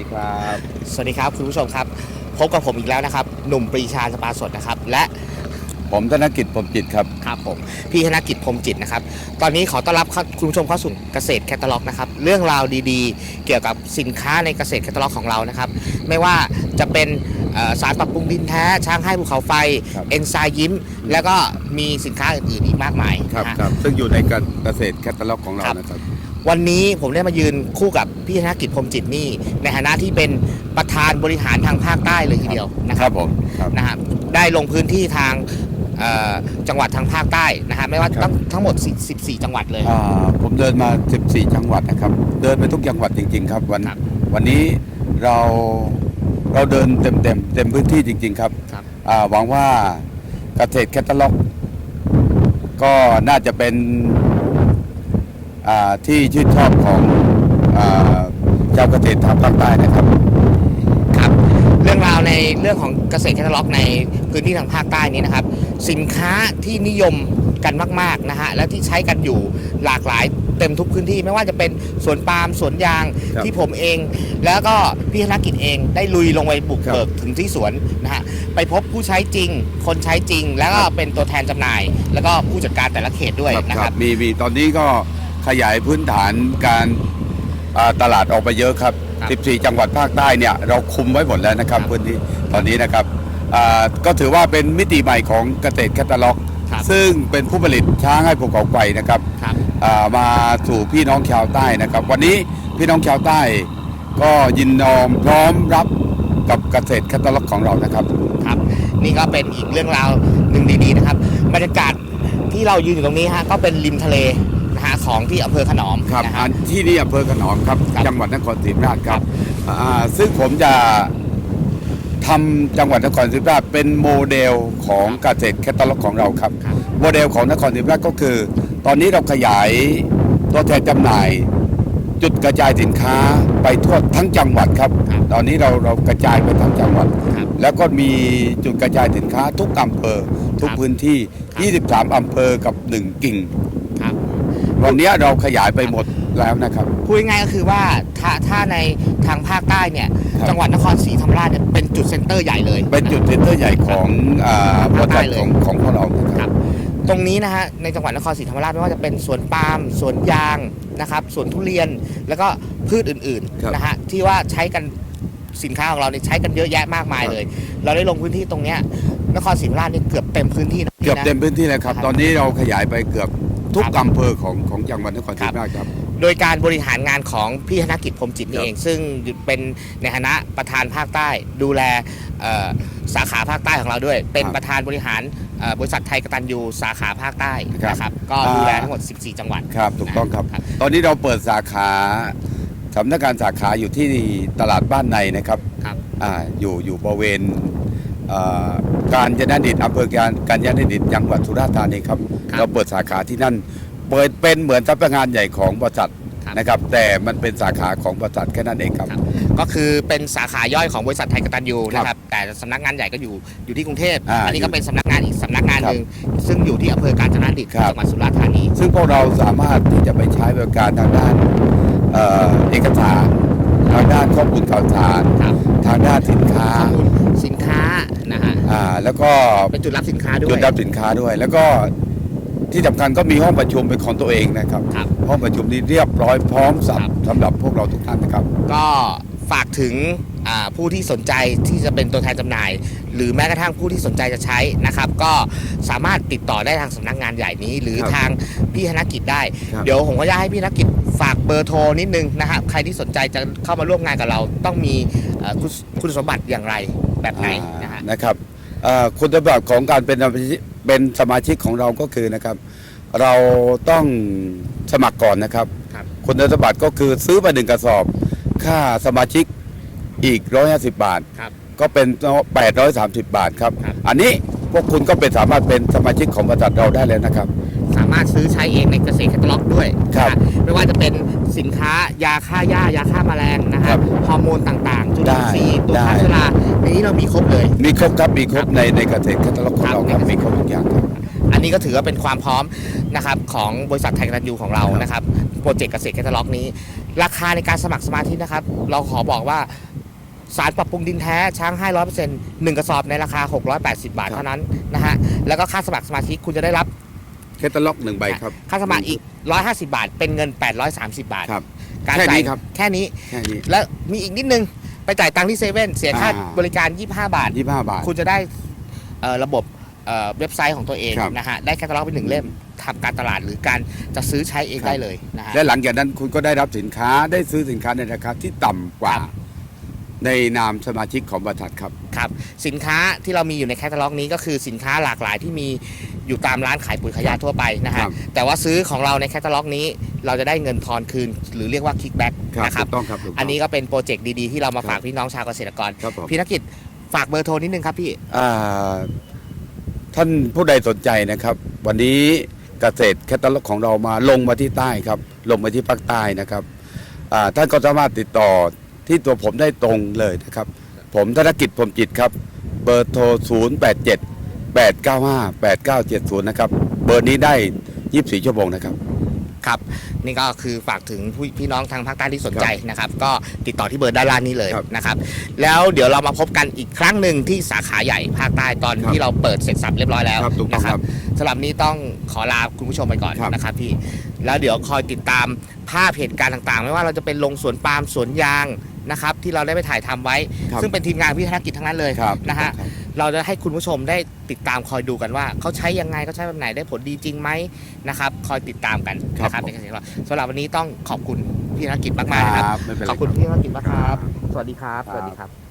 ดีครับ สวัสดีครับคุณผู้ชมครับ พบกับผมอีกแล้วนะครับ หนุ่มปรีชาสปาสดนะครับ และผมธนกิจผมจิตครับ ครับผมพี่ธนกิจพรหมจิตนะครับ ตอนนี้ขอต้อนรับเข้าคุณผู้ชมเข้าสู่เกษตรแคตตาล็อกนะครับ เรื่องราวดีๆ เกี่ยวกับสินค้าในเกษตรแคตตาล็อกของเรานะครับ ไม่ว่าจะเป็นเอ่อสารปรับปรุงดินแท้ ช้างให้ภูเขาไฟ ครับ เอนไซม์ยิ้ม แล้วก็มีสินค้าอื่นๆอีกมากมายครับนะฮะ ครับซึ่งอยู่ในการเกษตรแคตตาล็อกของเราครับ นะครับ วันนี้ผมได้มายืนคู่กับพี่ธนกิจพรหมจิตนี่ในฐานะที่เป็นประธานบริหารทางภาคใต้เลยทีเดียวนะคครัรับบผมครับนะครับได้ลงพื้นที่ทางเอ่อจังหวัดทางภาคใต้นะฮะไม่ว่าครับทั้งทั้งหมด 14 จังหวัดเลยอ่าผมเดินมา 14 จังหวัดนะครับ เดินไปทุกจังหวัดจริง ๆ ครับ วันครับวันนี้เราเราเดินเต็มเต็มเต็มพื้นที่จริง ๆ ครับครับอ่าหวังว่าเกษตรแคตตาล็อก ก็น่าจะเป็นอ่า ที่ชื่นชอบของอาเจ้าวเกษตรทางภาคใต้นะครับ ครับเรื่องราวในเรื่องของเกษตรแคตตาล็อกในพื้นที่ทางภาคใต้นี้นะครับ สินค้าที่นิยมกันมากๆนะฮะและที่ใช้กันอยู่หลากหลายเต็มทุกพื้นที่ไม่ว่าจะเป็นสวนปาล์มสวนยางครับที่ผมเอง แล้วก็พี่ธนกิจเองได้ลุยลงไปบุกครับเบิกถึงที่สวนนะฮะไปพบผู้ใช้จริง คนใช้จริง แล้วก็เป็นตัวแทนจำหน่าย แล้วก็ผู้จัดการแต่ละเขตด้วยนะครับมีมีตอนนี้ก็ ขยายพื้นฐานการอ่าตลาดออกไปเยอะครับครับ 14 จังหวัดภาคใต้เนี่ยเราคุมไว้หมดแล้วนะครับครับพื้นที่ตอนนี้นะครับอ่าก็ถือว่าเป็นมิติใหม่ของเกษตรแคตตาล็อกครับซึ่งเป็นผู้ผลิตช้างให้ภูเขาไฟนะครับครับอ่ามาสู่พี่น้องชาวใต้นะครับ วันนี้พี่น้องชาวใต้ก็ยินยอมพร้อมรับกับเกษตรแคตตาล็อกของเรานะครับครับ นี่ก็เป็นอีกเรื่องราวหนึ่งดีๆนะครับบรรยากาศที่เรายืนอยู่ตรงนี้ฮะก็เป็นริมทะเล นะฮะของที่อำเภอขนอมครับนะฮะอันที่นี่อำเภอขนอมครับ ครับจังหวัดนครศรีธรรมราชครับอ่าซึ่งผมจะทำจังหวัดนครศรีธรรมราชเป็นโมเดลของเกษตรแคตตาล็อกของเราครับ ครับ โมเดลของนครศรีธรรมราชก็คือ ตอนนี้เราขยายตัวแทนจำหน่าย จุดกระจายสินค้าไปทั่วทั้งจังหวัดครับครับตอนนี้เราเรากระจายไปทั้งจังหวัด ครับ แล้วก็มีจุดกระจายสินค้าทุกอำเภอทุกครับพื้นที่ครับ23 อำเภอกับ 1 กิ่งครับ วันนี้เราขยายไปหมดแล้วนะครับ พูดง่ายๆก็คือว่าถ้าถ้าในทางภาคใต้เนี่ยครับ จังหวัดนครศรีธรรมราชเนี่ยเป็นจุดเซ็นเตอร์ใหญ่เลย เป็นจุดเซ็นเตอร์ใหญ่ของอ่าบภาคริใต้ษัทเลยของของพวกเรานะคครับรับตรงนี้นะฮะในจังหวัดนครศรีธรรมราชไม่ว่าจะเป็นสวนปาล์มสวนยางนะครับสวนทุเรียนแล้วก็พืชอื่นครับ ๆนะฮะที่ว่าใช้กันสินค้าของเราเนี่ยใช้กันเยอะแยะมากมายครับเลย เราได้ลงพื้นที่ตรงเนี้ยนครศรีธรรมราชเนี่ยเกือบเต็มพื้นที่นะเกือบเต็มพื้นที่เลยครับครับ ตอนนี้เราขยายไปเกือบ ทุกครับอำเภอของของจังหวัดนครศรีธรรมราชครับ โดยการบริหารงานของพี่ธนกิจพรหมจิตนี่ครับเอง ซึ่งเป็นในฐานะประธานภาคใต้ ดูแลเอ่อสาขาภาคใต้ของเราด้วย เป็นประธานบริหารเอ่อบริษัทไทยกตันยูสาขาภาคใต้นะครับก็ดูแลทั้งหมด 14 จังหวัดครับถูกต้องครับครับตอนนี้เราเปิดสาขาสำนักงานสาขาอยู่ที่ตลาดบ้านในนะครับครับอ่าอยู่อยู่บริเวณเอ่อการจนดิตอำเภอการการจนดิตจังหวัดสุราษฎร์ธานีครับครับ เราเปิดสาขาที่นั่น เปิดเป็นเหมือนสำนักงานใหญ่ของบริษัทครับนะครับ แต่มันเป็นสาขาของบริษัทแค่นั้นเองครับครับก็คือเป็นสาขาย่อยของบริษัทไทยกตันยูครับนะครับ แต่สำนักงานใหญ่ก็อยู่อยู่ที่กรุงเทพอ่าอันนี้ก็เป็นสำนักงานอีกสำนักงานครับหนึ่งซึ่งอยู่ที่อำเภอกาญจนดิตครับจังหวัดสุราษฎร์ธานี ซึ่งพวกเราสามารถที่จะไปใช้บริการทางด้านเอ่อเอกสารทางด้านข้อมูลข่าวสารครับทางด้านสินค้าข้อมูลสินค้านะฮะอ่าแล้วก็เป็นจุดรับสินค้าด้วยจุดรับสินค้าด้วย แล้วก็ ที่สำคัญก็มีห้องประชุมเป็นของตัวเองนะครับ ครับ ห้องประชุมนี้เรียบร้อยพร้อมสับครับสำหรับพวกเราทุกท่านนะครับ ก็ฝากถึงอ่าผู้ที่สนใจที่จะเป็นตัวแทนจำหน่าย หรือแม้กระทั่งผู้ที่สนใจจะใช้นะครับ ก็สามารถติดต่อได้ทางสำนักงานใหญ่นี้ หรือครับทางพี่ธนกิจได้ ครับ เดี๋ยวผมก็จะให้พี่ธนกิจฝากเบอร์โทรนิดนึงนะครับใครที่สนใจจะเข้ามาร่วมงานกับเรา ต้องมีเอ่อคุณคุณสมบัติอย่างไรแบบไหนนะฮะ อ่านะครับเอ่อคุณสมบัติของการเป็นสมาชิกเป็นสมาชิกของเราก็คือนะครับ เราต้องสมัครก่อนนะครับครับ คุณสมบัติก็คือซื้อมาหนึ่งกระสอบ ค่าสมาชิกอีก 150 บาท ครับ ก็เป็น 830 บาทครับ ครับ อันนี้พวกคุณก็เป็นสามารถเป็นสมาชิกของบริษัทเราได้เลยนะครับ สามารถซื้อใช้เองในเกษตรแคตตาล็อกด้วยครับนะฮะไม่ว่าจะเป็นสินค้ายาฆ่าหญ้ายาฆ่าแมลงนะคฮะรับฮอร์โมนต่างๆจุลินทรีย์ได้ตัวฆ่าได้ เชื้อราในนี้เรามีครบเลย มีครบครับมีครบครับในในเกษตรแคตตาล็อกของเราครับครับมีครบ นนี้ก็ถือว่าเป็นความพร้อมนะครับของบริษัทไทยกตันยูของเรานะครับโปรเจกต์เกษตรแคตตาล็อกนี้ ราคาในการสมัครสมาธินะครับ เราขอบอกว่าสารปรับปรุงดินแท้ช้างให้ร้อยเปอร์เซ็นต์หนึ่งกระสอบในราคา 680 บาทครับเท่านั้นนะฮะแล้วก็ค่าสมัครสมาชิกคุณจะได้รับแคตตาล็อกหนึ่งใบครับค่าสมัครอีก 150 บาท เป็นเงิน 830 บาทครับการแค่นี้จ่ายครับแค่นี้แค่นี้ แล้วมีอีกนิดนึง ไปจ่ายตังค์ที่เซเว่นเสียค่าอ่าบริการ 25 บาทยี่ห้าบาท คุณจะได้เอ่อระบบ เอ่อเว็บไซต์ของตัวเองครับนะฮะได้แคตตาล็อกเป็นหนึ่งเล่มทำการตลาดหรือการจะซื้อใช้เองครับ ได้เลยนะฮะ และหลังจากนั้นคุณก็ได้รับสินค้าได้ซื้อสินค้าในราคาที่ต่ำกว่า ครับ ในนามสมาชิกของบริษัทครับ ครับสินค้าที่เรามีอยู่ในแคตตาล็อกนี้ก็คือสินค้าหลากหลายที่มีอยู่ตามร้านขายปุ๋ยขายยาทั่วไปนะครัฮะบแต่ว่าซื้อของเราในแคตตาล็อกนี้ เราจะได้เงินทอนคืน หรือเรียกว่าคิกแบ็กครับนะครัถูบ กต้องครับถูกต้องอันนี้ก็เป็นโปรเจกต์ดีๆ ที่เรามาครับ ฝากพี่น้องชาวเกษตรกร ครับผมพี่นักกิจฝากเบอร์โทรนิดนึงครับพี่ อ่า ท่านผู้ใดสนใจนะครับ วันนี้เกษตรแคตตาล็อกของเรามาลงมาที่ใต้ครับ ลงมาที่ภาคใต้นะครับท่านก็สามารถติดต่อที่ตัวผมได้ตรงเลยนะครับ ผมธนกิจพรมจิตครับ เบอร์โทร 0 8 7 8 9 5 8 9 7 0 นะครับ เบอร์นี้ได้ 24 ชั่วโมงนะครับ ครับ นี่ก็คือฝากถึงผู้พี่น้องทางภาคใต้ที่สนใจนะครับ ก็ติดต่อที่เบอร์ด้านล่างนี้เลยครับนะครับ แล้วเดี๋ยวเรามาพบกันอีกครั้งหนึ่งที่สาขาใหญ่ภาคใต้ตอนครับที่เราเปิดเสร็จสับเรียบร้อยแล้วครับถูกต้องนะครับสำหรับนี้ต้องขอลาคุณผู้ชมไปก่อนครับนะครับพี่แล้วเดี๋ยวคอยติดตามภาพเหตุการณ์ต่างๆ ไม่ว่าเราจะเป็นลงสวนปาล์มสวนยางนะครับ ที่เราได้ไปถ่ายทำไว้ครับซึ่งเป็นทีมงานพี่ธนกิจทั้งนั้นเลยครับนะฮะครับ เราจะให้คุณผู้ชมได้ติดตามคอยดูกันว่าเขาใช้ยังไงเขาใช้แบบไหนได้ผลดีจริงไหมนะครับคอยติดตามกันนะคครัรับบ ในเกษตรกรสำหรับวันนี้ต้องขอบคุณพี่ธนกิจมากๆนะครับ ไม่เป็นไรขอบคุณพี่ธนกิจมากครับ สวัสดีครับครับสวัสดีครับ